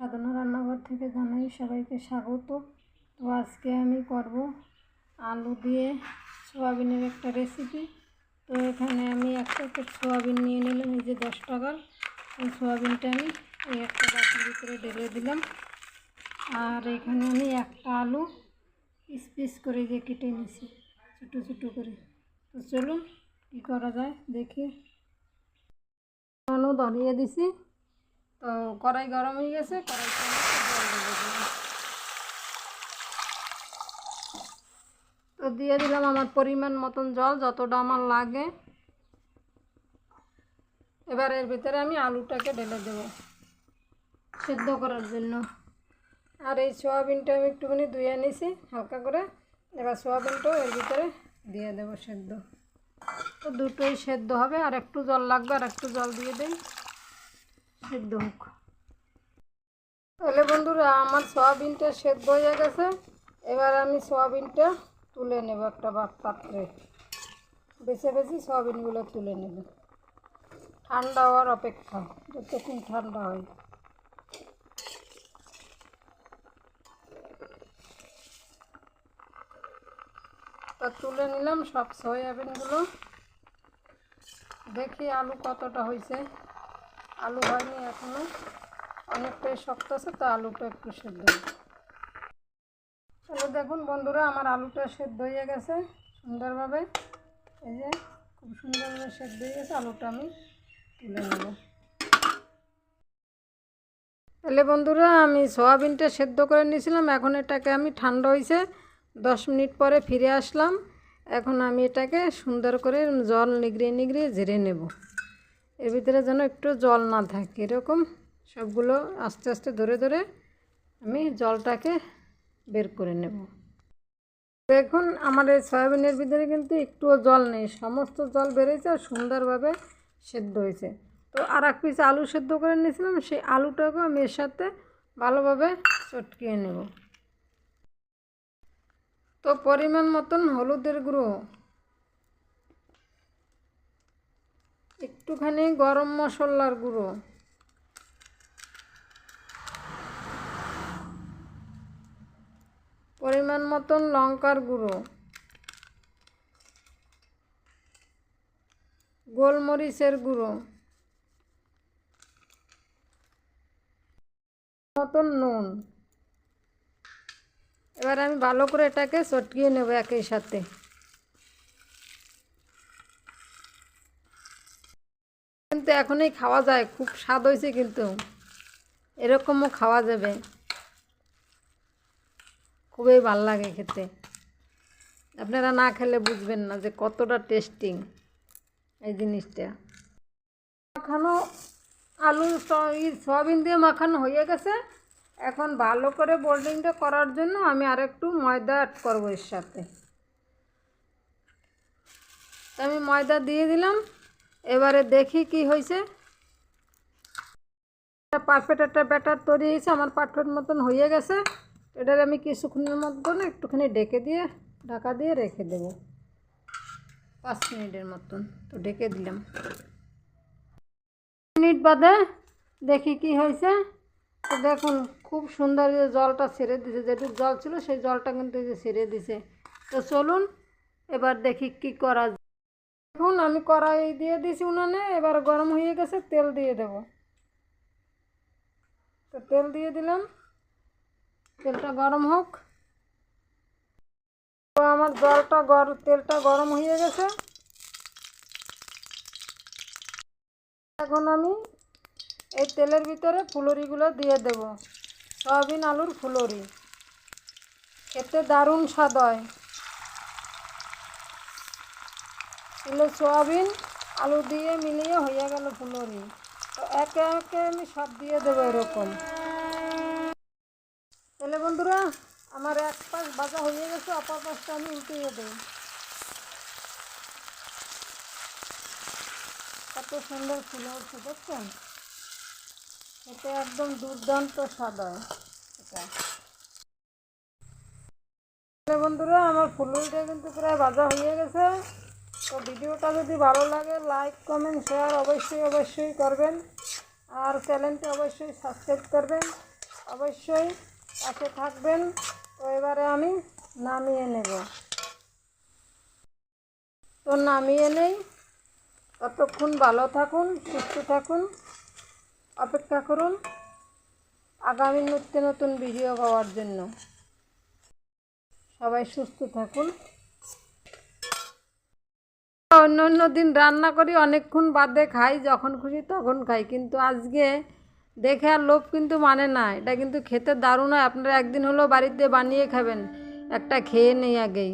সাধনা রান্নাঘর থেকে জানাই সবাইকে স্বাগত। তো আজকে আমি করব আলু দিয়ে সোয়াবিনের একটা রেসিপি তো এখানে আমি একটা প্যাকেট সোয়াবিন নিয়ে নিলাম, এই যে দশ টাকার। এই সোয়াবিনটা আমি এই একটা বাটির ভিতরে ঢেলে দিলাম। আর এখানে আমি একটা আলু পিস পিস করে যে কেটে নিছি, ছোটো ছোটো করে। তো চলুন, কী করা যায়, দেখি। ধরিয়ে দিছি। তো কড়াই গরম হয়ে গেছে তো দিয়ে দিলাম আমার পরিমাণ মতন জল, যতটা আমার লাগে। এবার এর ভিতরে আমি আলুটাকে ঢেলে দেবো সেদ্ধ করার জন্য। আর এই সোয়াবিনটা আমি একটুখানি ধুয়ে নিছি, হালকা করে। এবার সোয়াবিনটাও এর ভিতরে দিয়ে দেবো সেদ্ধ। তো দুটোই সেদ্ধ হবে, আর একটু জল লাগবে, আর একটু জল দিয়ে দিই। হোক তাহলে বন্ধুরা, আমার সয়াবিনটা সেদ্ধ হয়ে গেছে। এবার আমি সয়াবিনটা তুলে নেব একটা পাত্রে বেছে বেছে সয়াবিনগুলো তুলে নেব। ঠান্ডা হওয়ার অপেক্ষা, যতক্ষণ ঠান্ডা হয়। তা তুলে নিলাম সব সয়াবিনগুলো। দেখি আলু কতটা হয়েছে। আলু হয়নি এখনও অনেকটাই শক্ত আছে, তো আলুটা একটু সেদ্ধ। তাহলে দেখুন বন্ধুরা, আমার আলুটা সেদ্ধ হয়ে গেছে সুন্দরভাবে। এই যে খুব সুন্দরভাবে সেদ্ধ হয়ে গেছে, আলুটা আমি তুলে নেব। তাহলে বন্ধুরা, আমি সয়াবিনটা সেদ্ধ করে নিয়েছিলাম, এখন এটাকে আমি ঠান্ডা হয়েছে, দশ মিনিট পরে ফিরে আসলাম। এখন আমি এটাকে সুন্দর করে জল নিগড়িয়ে নিগড়িয়ে ঝেড়ে নেব। এর ভিতরে যেন একটু জল না থাকে। এরকম সবগুলো আস্তে আস্তে ধরে ধরে আমি জলটাকে বের করে নেব। দেখুন, আমার এই সয়াবিনের ভিতরে কিন্তু একটুও জল নেই। সমস্ত জল বেরিয়েছে আর সুন্দরভাবে সেদ্ধ হয়েছে। তো আর এক পিস আলু সেদ্ধ করে নিয়েছিলাম, সেই আলুটাকেও আমি এর সাথে ভালোভাবে চটকিয়ে নেব। তো পরিমাণ মতন হলুদের গুঁড়ো একটুখানি গরম মশলার গুঁড়ো। পরিমাণ মতন লঙ্কার গুঁড়ো। গোলমরিচের গুঁড়ো। মতন নুন। এবার আমি ভালো করে এটাকে চটকিয়ে নেব একই সাথে। কিন্তু এখনই খাওয়া যায়, খুব স্বাদ হয়েছে কিন্তু। এরকমও খাওয়া যাবে। খুবই ভালো লাগে খেতে। আপনারা না খেলে বুঝবেন না যে কতটা টেস্টিং এই জিনিসটা। মাখানো আলু সয়াবিন দিয়ে মাখানো হয়ে গেছে। এখন ভালো করে বোল্ডিংটা করার জন্য আমি আর একটু ময়দা অ্যাড করব এর সাথে। আমি ময়দা দিয়ে দিলাম। এবারে দেখি কি হয়েছে পারফেক্ট একটা ব্যাটার তৈরি হয়েছে আমার পারফেক্ট মতন হয়ে গেছে। এটার আমি কিছুক্ষণের মতন একটুখানি ডেকে দিয়ে, ঢাকা দিয়ে রেখে দেব। পাঁচ মিনিটের মতন তো ডেকে দিলাম। মিনিট বাদে দেখি কি হয়েছে তো দেখুন, খুব সুন্দর যে জলটা ছেড়ে দিছে যেটুকু জল ছিল, সেই জলটা কিন্তু ছেড়ে দিছে। তো চলুন, এবার দেখি কি করা দেখুন, আমি কড়াই দিয়ে দিয়েছি উনানে, এবার গরম হয়ে গেছে, তেল দিয়ে দেব। তো তেল দিয়ে দিলাম। তেলটা গরম হোক। তো আমার জলটা গরম তেলটা গরম হয়ে গেছে। এখন আমি এই তেলের ভিতরে ফুলরিগুলো দিয়ে দেব। সয়াবিন আলুর ফুলরি। খেতে দারুণ স্বাদ হয়। এগুলো সয়াবিন, আলু দিয়ে মিলিয়ে হয়ে গেল ফুলরি তো একে একে আমি সব দিয়ে দেবো এরকম। তাহলে বন্ধুরা, আমার এক পাশ ভাজা হয়ে গেছে, অপর পাশটা আমি উল্টিয়ে দেব কত সুন্দর ফুল হচ্ছে দেখছেন? এটা একদম দুর্দান্ত হয়। এটা। বন্ধুরা, আমার ফুলটা কিন্তু প্রায় ভাজা হয়ে গেছে। তো ভিডিওটা যদি ভালো লাগে লাইক কমেন্ট শেয়ার অবশ্যই অবশ্যই করবেন। আর চ্যানেলটা অবশ্যই সাবস্ক্রাইব করবেন। অবশ্যই পাশে থাকবেন। তো এবারে আমি নামিয়ে নেব। তো নামিয়ে নেই। ততক্ষণ ভালো থাকুন, সুস্থ থাকুন। অপেক্ষা করুন আগামী নিত্য নতুন ভিডিও পাওয়ার জন্য। সবাই সুস্থ থাকুন। অন্য অন্য দিন রান্না করি, অনেকক্ষণ বাদে খাই, যখন খুশি তখন খাই। কিন্তু আজকে দেখে আর লোভ কিন্তু মানে না, এটা কিন্তু খেতে দারুণ হয়। আপনারা একদিন হলেও বাড়িতে বানিয়ে খাবেন, একটা খেয়ে নেই আগেই।